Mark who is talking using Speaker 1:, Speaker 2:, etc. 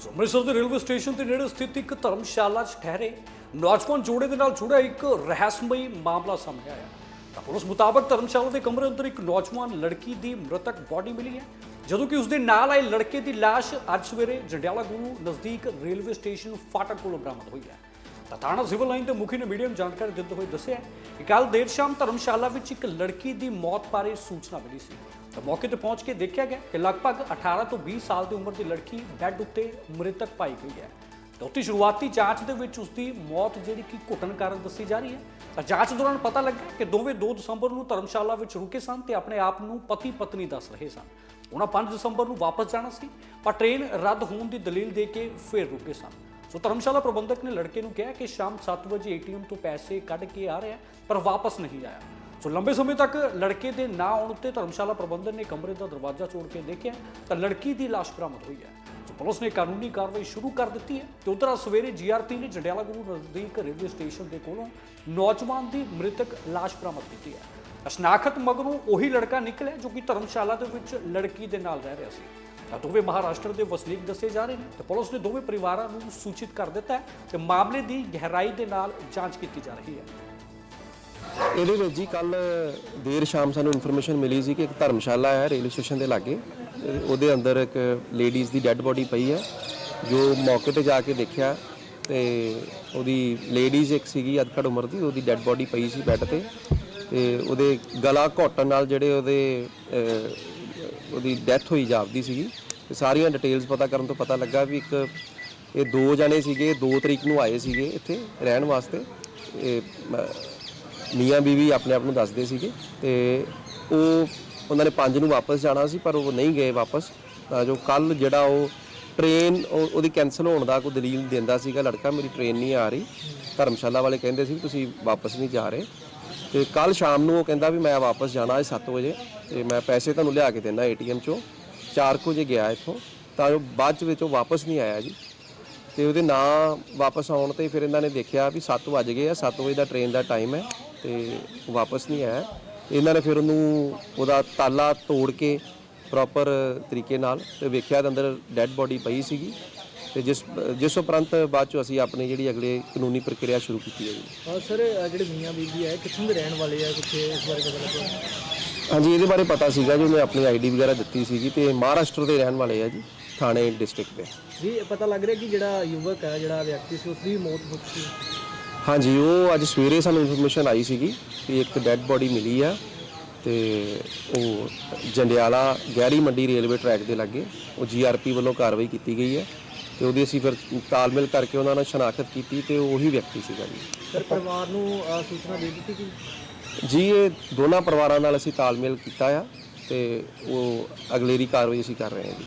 Speaker 1: ਸੋ ਅੰਮ੍ਰਿਤਸਰ ਦੇ railway station ਦੇ ਨੇੜੇ ਸਥਿਤ ਇੱਕ ਧਰਮਸ਼ਾਲਾ 'ਚ ਠਹਿਰੇ ਨੌਜਵਾਨ ਜੋੜੇ ਦੇ ਨਾਲ ਜੁੜਿਆ ਇੱਕ ਰਹੱਸਮਈ ਮਾਮਲਾ ਸਾਹਮਣੇ ਆਇਆ। ਤਾਂ ਪੁਲਿਸ ਮੁਤਾਬਕ ਧਰਮਸ਼ਾਲਾ ਦੇ ਕਮਰੇ ਅੰਦਰ ਇੱਕ ਨੌਜਵਾਨ ਲੜਕੀ ਦੀ ਮ੍ਰਿਤਕ ਬਾਡੀ ਮਿਲੀ ਹੈ, ਜਦੋਂ ਕਿ ਉਸਦੇ ਨਾਲ ਆਏ ਲੜਕੇ ਦੀ ਲਾਸ਼ ਅੱਜ ਸਵੇਰੇ ਜੰਡਿਆਲਾ ਗੁਰੂ ਨਜ਼ਦੀਕ ਰੇਲਵੇ ਸਟੇਸ਼ਨ ਫਾਟਕ ਕੋਲੋਂ ਬਰਾਮਦ ਹੋਈ ਹੈ। ਤਾਂ ਥਾਣਾ ਸਿਵਲ ਲਾਈਨ ਦੇ ਮੁਖੀ ਨੇ ਮੀਡੀਆ ਨੂੰ ਜਾਣਕਾਰੀ ਦਿੰਦੇ ਹੋਏ ਦੱਸਿਆ ਕਿ ਕੱਲ ਦੇਰ ਸ਼ਾਮ ਧਰਮਸ਼ਾਲਾ ਵਿੱਚ ਇੱਕ ਲੜਕੀ ਦੀ ਮੌਤ ਬਾਰੇ ਸੂਚਨਾ ਮਿਲੀ ਸੀ। ਤਾਂ ਮੌਕੇ ਤੇ ਪਹੁੰਚ ਕੇ ਦੇਖਿਆ ਗਿਆ ਕਿ ਲਗਭਗ 18 ਤੋਂ 20 ਸਾਲ ਦੀ ਉਮਰ ਦੀ ਲੜਕੀ ਬੈੱਡ ਉੱਤੇ ਮ੍ਰਿਤਕ ਪਾਈ ਗਈ ਹੈ। ਤਾਂ ਉੱਥੇ ਸ਼ੁਰੂਆਤੀ ਜਾਂਚ ਦੇ ਵਿੱਚ ਉਸ ਦੀ ਮੌਤ ਜਿਹੜੀ ਕਿ ਘੁੱਟਣ ਕਾਰਨ ਦੱਸੀ ਜਾ ਰਹੀ ਹੈ। ਤਾਂ ਜਾਂਚ ਦੌਰਾਨ ਪਤਾ ਲੱਗਾ ਕਿ ਦੋਵੇਂ 2 ਦਸੰਬਰ ਨੂੰ ਧਰਮਸ਼ਾਲਾ ਵਿੱਚ ਰੁਕੇ ਸਨ ਤੇ ਆਪਣੇ ਆਪ ਨੂੰ ਪਤੀ ਪਤਨੀ ਦੱਸ ਰਹੇ ਸਨ। ਉਹਨਾਂ 5 ਦਸੰਬਰ ਨੂੰ ਵਾਪਸ ਜਾਣਾ ਸੀ, ਪਰ ਟ੍ਰੇਨ ਰੱਦ ਹੋਣ ਦੀ ਦਲੀਲ ਦੇ ਕੇ ਫਿਰ ਰੁਕੇ ਸਨ। ਸੋ ਧਰਮਸ਼ਾਲਾ ਪ੍ਰਬੰਧਕ ਨੇ ਲੜਕੇ ਨੂੰ ਕਿਹਾ ਕਿ ਸ਼ਾਮ 7 ਵਜੇ ਏਟੀਐਮ ਤੋਂ ਪੈਸੇ ਕੱਢ ਕੇ ਆ ਰਿਹਾ, ਪਰ ਵਾਪਸ ਨਹੀਂ ਆਇਆ। ਸੋ ਲੰਬੇ ਸਮੇਂ ਤੱਕ ਲੜਕੇ ਦੇ ਨਾ ਆਉਣ ਉੱਤੇ ਧਰਮਸ਼ਾਲਾ ਪ੍ਰਬੰਧਨ ਨੇ ਕਮਰੇ ਦਾ ਦਰਵਾਜ਼ਾ ਤੋੜ ਕੇ ਦੇਖਿਆ, ਤਾਂ ਲੜਕੀ ਦੀ ਲਾਸ਼ ਬਰਾਮਦ ਹੋਈ ਹੈ। ਸੋ ਪੁਲਿਸ ਨੇ ਕਾਨੂੰਨੀ ਕਾਰਵਾਈ ਸ਼ੁਰੂ ਕਰ ਦਿੱਤੀ ਹੈ ਤੇ ਉਧਰ ਸਵੇਰੇ ਜੀਆਰਪੀ ਨੇ ਜੰਡਿਆਲਾ ਗੁਰੂ ਨਜ਼ਦੀਕ ਰੇਲਵੇ ਸਟੇਸ਼ਨ ਦੇ ਕੋਲੋਂ ਨੌਜਵਾਨ ਦੀ ਮ੍ਰਿਤਕ ਲਾਸ਼ ਬਰਾਮਦ ਕੀਤੀ ਹੈ। ਅਸ਼ਨਾਖਤ ਮਗਰੋਂ ਉਹੀ ਲੜਕਾ ਨਿਕਲਿਆ ਜੋ ਕਿ ਧਰਮਸ਼ਾਲਾ ਦੇ ਵਿੱਚ ਲੜਕੀ ਦੇ ਨਾਲ ਰਹਿ ਰਿਹਾ ਸੀ। ਦੋਵੇਂ ਮਹਾਰਾਸ਼ਟਰ ਦੇ ਵਸਨੀਕ ਦੱਸੇ ਜਾ ਰਹੇ ਨੇ। ਤੇ ਪੁਲਿਸ ਨੇ ਦੋਵੇਂ ਪਰਿਵਾਰਾਂ ਨੂੰ ਸੂਚਿਤ ਕਰ ਦਿੱਤਾ ਹੈ ਤੇ ਮਾਮਲੇ ਦੀ ਗਹਿਰਾਈ ਦੇ ਨਾਲ ਜਾਂਚ ਕੀਤੀ ਜਾ ਰਹੀ ਹੈ।
Speaker 2: ਇਹਦੇ ਵਿੱਚ ਜੀ ਕੱਲ ਦੇਰ ਸ਼ਾਮ ਸਾਨੂੰ ਇਨਫੋਰਮੇਸ਼ਨ ਮਿਲੀ ਸੀ ਕਿ ਇੱਕ ਧਰਮਸ਼ਾਲਾ ਹੈ ਰੇਲਵੇ ਸਟੇਸ਼ਨ ਦੇ ਲਾਗੇ। ਉਹਦੇ ਅੰਦਰ ਇੱਕ ਲੇਡੀਜ਼ ਦੀ ਡੈੱਡ ਬੋਡੀ ਪਈ ਹੈ, ਜੋ ਮੌਕੇ ਤੇ ਜਾ ਕੇ ਦੇਖਿਆ ਤੇ ਉਹਦੀ ਲੇਡੀਜ਼ ਇੱਕ ਸੀਗੀ ਅਧਖੜ ਉਮਰ ਦੀ, ਉਹਦੀ ਡੈੱਡ ਬੋਡੀ ਪਈ ਸੀ ਬੈੱਡ ਤੇ ਤੇ ਉਹਦੇ ਗਲਾ ਘੋਟਣ ਨਾਲ ਜਿਹੜੇ ਉਹਦੇ ਉਹਦੀ ਡੈਥ ਹੋਈ ਜਾਪਦੀ ਸੀਗੀ ਤੇ ਸਾਰੀਆਂ ਡਿਟੇਲਸ ਪਤਾ ਕਰਨ ਤੋਂ ਪਤਾ ਲੱਗਾ ਵੀ ਇੱਕ ਇਹ ਦੋ ਜਣੇ ਸੀਗੇ 2 ਤਰੀਕ ਨੂੰ ਆਏ ਸੀਗੇ ਇੱਥੇ ਰਹਿਣ ਵਾਸਤੇ। ਇਹ ਮ- ਮੀਆਂ ਬੀਵੀ ਆਪਣੇ ਆਪ ਨੂੰ ਦੱਸਦੇ ਸੀਗੇ ਤੇ ਉਹ, ਉਹਨਾਂ ਨੇ 5 ਨੂੰ ਵਾਪਸ ਜਾਣਾ ਸੀ, ਪਰ ਉਹ ਨਹੀਂ ਗਏ ਵਾਪਸ। ਤਾਂ ਜੋ ਕੱਲ ਜਿਹੜਾ ਉਹ ਟ੍ਰੇਨ ਉਹਦੀ ਕੈਨਸਲ ਹੋਣ ਦਾ ਕੋਈ ਦਲੀਲ ਦਿੰਦਾ ਸੀਗਾ, ਲੜਕਾ, ਮੇਰੀ ਟ੍ਰੇਨ ਨਹੀਂ ਆ ਰਹੀ। ਧਰਮਸ਼ਾਲਾ ਵਾਲੇ ਕਹਿੰਦੇ ਸੀ ਵੀ ਤੁਸੀਂ ਵਾਪਸ ਨਹੀਂ ਜਾ ਰਹੇ। ਤੇ ਕੱਲ ਸ਼ਾਮ ਨੂੰ ਉਹ ਕਹਿੰਦਾ ਵੀ ਮੈਂ ਵਾਪਸ ਜਾਣਾ ਹੈ 7 ਵਜੇ ਤੇ ਮੈਂ ਪੈਸੇ ਤੁਹਾਨੂੰ ਲਿਆ ਕੇ ਦੇਣਾ ਏਟੀਐਮ ਚੋਂ। 4 ਵਜੇ ਗਿਆ ਇੱਥੋਂ। ਤਾਂ ਉਹ ਬਾਅਦ ਚ ਵਿੱਚ ਉਹ ਵਾਪਸ ਨਹੀਂ ਆਇਆ ਜੀ। ਤੇ ਉਹਦੇ ਨਾਂ ਵਾਪਸ ਆਉਣ ਤੇ ਫਿਰ ਇਹਨਾਂ ਨੇ ਦੇਖਿਆ ਵੀ 7 ਵਜ ਗਏ ਆ 7 ਵਜੇ ਦਾ ਟ੍ਰੇਨ ਦਾ ਟਾਈਮ ਹੈ ਤੇ ਵਾਪਸ ਨਹੀਂ ਆਇਆ। ਇਹਨਾਂ ਨੇ ਫਿਰ ਉਹਨੂੰ ਉਹਦਾ ਤਾਲਾ ਤੋੜ ਕੇ ਪ੍ਰੋਪਰ ਤਰੀਕੇ ਨਾਲ ਤੇ ਵੇਖਿਆ ਇਹਦੇ ਅੰਦਰ ਡੈੱਡ ਬੋਡੀ ਪਈ ਸੀਗੀ। ਤੇ ਜਿਸ ਜਿਸ ਉਪਰੰਤ ਬਾਅਦ ਚ ਅਸੀਂ ਆਪਣੀ ਜਿਹੜੀ ਅਗਲੇ ਕਾਨੂੰਨੀ ਪ੍ਰਕਿਰਿਆ ਸ਼ੁਰੂ ਕੀਤੀ ਹੈ ਜੀ।
Speaker 3: ਹਾਂ ਸਰ ਜਿਹੜੇ ਮੀਆਂ ਬੀਬੀ ਹੈ ਕਿੱਥੋਂ ਦੇ ਰਹਿਣ ਵਾਲੇ ਆ? ਕੁਛ ਇਸ ਬਾਰੇ ਪਤਾ ਲੱਗਿਆ
Speaker 2: ਹਾਂਜੀ ਇਹਦੇ ਬਾਰੇ ਪਤਾ ਸੀਗਾ ਜੀ ਉਹਨੇ ਆਪਣੀ ਆਈਡੀ ਵਗੈਰਾ ਦਿੱਤੀ ਸੀਗੀ ਤੇ ਮਹਾਰਾਸ਼ਟਰ ਦੇ ਰਹਿਣ ਵਾਲੇ ਆ ਜੀ ਥਾਣੇ ਡਿਸਟ੍ਰਿਕਟ ਦੇ।
Speaker 3: ਜੀ ਇਹ ਪਤਾ ਲੱਗ ਰਿਹਾ ਕਿ ਜਿਹੜਾ ਯੁਵਕ ਹੈ ਜਿਹੜਾ ਵਿਅਕਤੀ ਸੀ ਉਸ ਦੀ ਮੌਤ ਹੋ ਚੁੱਕੀ ਹੈ
Speaker 2: ਹਾਂਜੀ ਉਹ ਅੱਜ ਸਵੇਰੇ ਸਾਨੂੰ ਇਨਫੋਰਮੇਸ਼ਨ ਆਈ ਸੀਗੀ ਕਿ ਇੱਕ ਡੈੱਡ ਬੋਡੀ ਮਿਲੀ ਆ ਤੇ ਉਹ ਜੰਡਿਆਲਾ ਗਹਿਰੀ ਮੰਡੀ ਰੇਲਵੇ ਟਰੈਕ ਦੇ ਲਾਗੇ ਉਹ ਜੀਆਰਪੀ ਵੱਲੋਂ ਕਾਰਵਾਈ ਕੀਤੀ ਗਈ ਹੈ। ਤੇ ਉਹਦੀ ਅਸੀਂ ਫਿਰ ਤਾਲਮੇਲ ਕਰਕੇ ਉਹਨਾਂ ਨਾਲ ਸ਼ਨਾਖਤ ਕੀਤੀ ਤੇ ਉਹ ਵਿਅਕਤੀ ਸੀਗਾ ਜੀ।
Speaker 3: ਸਰ ਪਰਿਵਾਰ ਨੂੰ ਅਹ, ਸੂਚਨਾ ਦੇ ਦਿੱਤੀ ਕਿ
Speaker 2: ਜੀ ਇਹ ਦੋਨਾਂ ਪਰਿਵਾਰਾਂ ਨਾਲ ਅਸੀਂ ਤਾਲਮੇਲ ਕੀਤਾ ਆ ਤੇ ਉਹ ਅਗਲੇਰੀ ਕਾਰਵਾਈ ਅਸੀਂ ਕਰ ਰਹੇ ਹਾਂ ਜੀ।